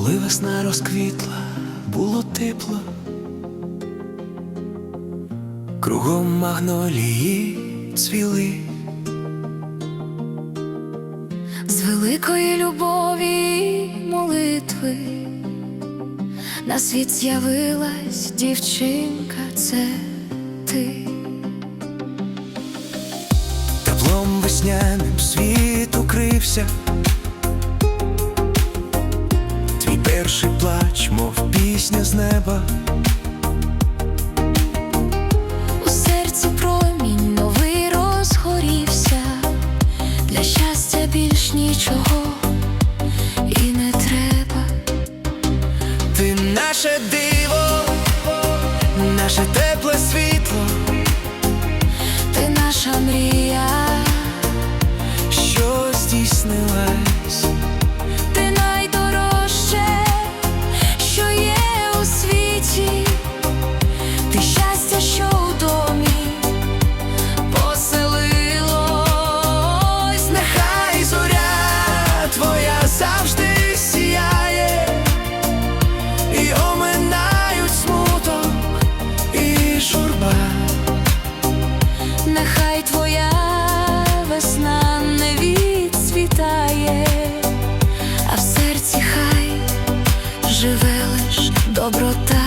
Коли весна розквітла, було тепло, кругом магнолії цвіли, з великої любові молитви на світ з'явилась дівчинка, це ти. теплом весняним світ укрився. Перший плач, мов пісня з неба. У серці промінь новий розгорівся, для щастя більш нічого і не треба. Ти наше диво, наше тепле світло. Ти наша мрія. живе лиш доброта.